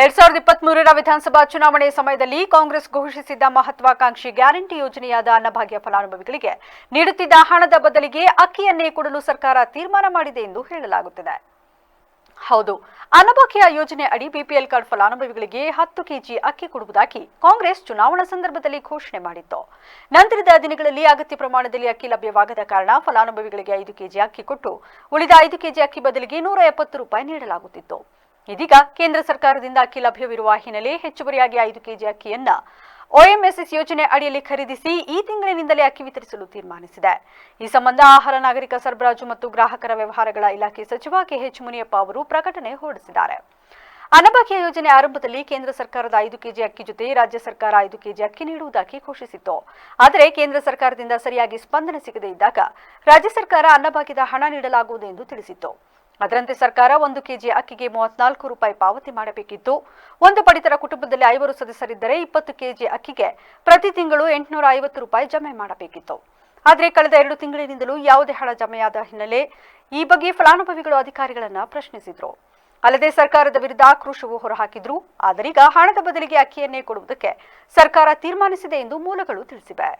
ಎರಡ್ ಸಾವಿರದ ಇಪ್ಪತ್ತ್ ಮೂರರ ವಿಧಾನಸಭಾ ಚುನಾವಣೆ ಸಮಯದಲ್ಲಿ ಕಾಂಗ್ರೆಸ್ ಘೋಷಿಸಿದ್ದ ಮಹತ್ವಾಕಾಂಕ್ಷಿ ಗ್ಯಾರಂಟಿ ಯೋಜನೆಯಾದ ಅನ್ನಭಾಗ್ಯ ಫಲಾನುಭವಿಗಳಿಗೆ ನೀಡುತ್ತಿದ್ದ ಹಣದ ಬದಲಿಗೆ ಅಕ್ಕಿಯನ್ನೇ ಕೊಡಲು ಸರ್ಕಾರ ತೀರ್ಮಾನ ಮಾಡಿದೆ ಎಂದು ಹೇಳಲಾಗುತ್ತಿದೆ. ಹೌದು ಅನ್ನಭಾಗ್ಯ ಯೋಜನೆ ಅಡಿ ಬಿಪಿಎಲ್ ಕಾರ್ಡ್ ಫಲಾನುಭವಿಗಳಿಗೆ ಹತ್ತು ಕೆಜಿ ಅಕ್ಕಿ ಕೊಡುವುದಾಗಿ ಕಾಂಗ್ರೆಸ್ ಚುನಾವಣಾ ಸಂದರ್ಭದಲ್ಲಿ ಘೋಷಣೆ ಮಾಡಿತ್ತು. ನಂತರದ ದಿನಗಳಲ್ಲಿ ಅಗತ್ಯ ಪ್ರಮಾಣದಲ್ಲಿ ಅಕ್ಕಿ ಲಭ್ಯವಾಗದ ಕಾರಣ ಫಲಾನುಭವಿಗಳಿಗೆ ಐದು ಕೆಜಿ ಅಕ್ಕಿ ಕೊಟ್ಟು ಉಳಿದ ಐದು ಕೆಜಿ ಅಕ್ಕಿ ಬದಲಿಗೆ ನೂರ ಎಪ್ಪತ್ತು ರೂಪಾಯಿ ನೀಡಲಾಗುತ್ತಿತ್ತು. ಇದೀಗ ಕೇಂದ್ರ ಸರ್ಕಾರದಿಂದ ಅಕ್ಕಿ ಲಭ್ಯವಿರುವ ಹಿನ್ನೆಲೆ ಹೆಚ್ಚುವರಿಯಾಗಿ ಐದು ಕೆಜಿ ಅಕ್ಕಿಯನ್ನ ಒಎಂಎಸ್ಎಸ್ ಯೋಜನೆ ಅಡಿಯಲ್ಲಿ ಖರೀದಿಸಿ ಈ ತಿಂಗಳಿನಿಂದಲೇ ಅಕ್ಕಿ ವಿತರಿಸಲು ತೀರ್ಮಾನಿಸಿದೆ. ಈ ಸಂಬಂಧ ಆಹಾರ, ನಾಗರಿಕ ಸರಬರಾಜು ಮತ್ತು ಗ್ರಾಹಕರ ವ್ಯವಹಾರಗಳ ಇಲಾಖೆ ಸಚಿವ ಕೆಎಚ್ ಮುನಿಯಪ್ಪ ಅವರು ಪ್ರಕಟಣೆ ಹೊರಡಿಸಿದ್ದಾರೆ. ಅನ್ನಭಾಗ್ಯ ಯೋಜನೆ ಆರಂಭದಲ್ಲಿ ಕೇಂದ್ರ ಸರ್ಕಾರದ ಐದು ಕೆಜಿ ಅಕ್ಕಿ ಜೊತೆ ರಾಜ್ಯ ಸರ್ಕಾರ ಐದು ಕೆಜಿ ಅಕ್ಕಿ ನೀಡುವುದಾಗಿ ಘೋಷಿಸಿತ್ತು. ಆದರೆ ಕೇಂದ್ರ ಸರ್ಕಾರದಿಂದ ಸರಿಯಾಗಿ ಸ್ಪಂದನೆ ಸಿಗದೇ ಇದ್ದಾಗ ರಾಜ್ಯ ಸರ್ಕಾರ ಅನ್ನಭಾಗ್ಯದ ಹಣ ನೀಡಲಾಗುವುದು ಎಂದು ತಿಳಿಸಿತ್ತು. ಅದರಂತೆ ಸರ್ಕಾರ ಒಂದು ಕೆಜಿ ಅಕ್ಕಿಗೆ ಮೂವತ್ನಾಲ್ಕು ರೂಪಾಯಿ ಪಾವತಿ ಮಾಡಬೇಕಿತ್ತು. ಒಂದು ಪಡಿತರ ಕುಟುಂಬದಲ್ಲಿ ಐವರು ಸದಸ್ಯರಿದ್ದರೆ ಇಪ್ಪತ್ತು ಕೆಜಿ ಅಕ್ಕಿಗೆ ಪ್ರತಿ ತಿಂಗಳು ಎಂಟುನೂರ ಐವತ್ತು ರೂಪಾಯಿ ಜಮೆ ಮಾಡಬೇಕಿತ್ತು. ಆದರೆ ಕಳೆದ ಎರಡು ತಿಂಗಳಿನಿಂದಲೂ ಯಾವುದೇ ಹಣ ಜಮೆಯಾದ ಹಿನ್ನೆಲೆ ಈ ಬಗ್ಗೆ ಫಲಾನುಭವಿಗಳು ಅಧಿಕಾರಿಗಳನ್ನ ಪ್ರಶ್ನಿಸಿದ್ರು. ಅಲ್ಲದೆ ಸರ್ಕಾರದ ವಿರುದ್ಧ ಆಕ್ರೋಶವು ಹೊರಹಾಕಿದ್ರು. ಆದರೀಗ ಹಣದ ಬದಲಿಗೆ ಅಕ್ಕಿಯನ್ನೇ ಕೊಡುವುದಕ್ಕೆ ಸರ್ಕಾರ ತೀರ್ಮಾನಿಸಿದೆ ಎಂದು ಮೂಲಗಳು ತಿಳಿಸಿವೆ.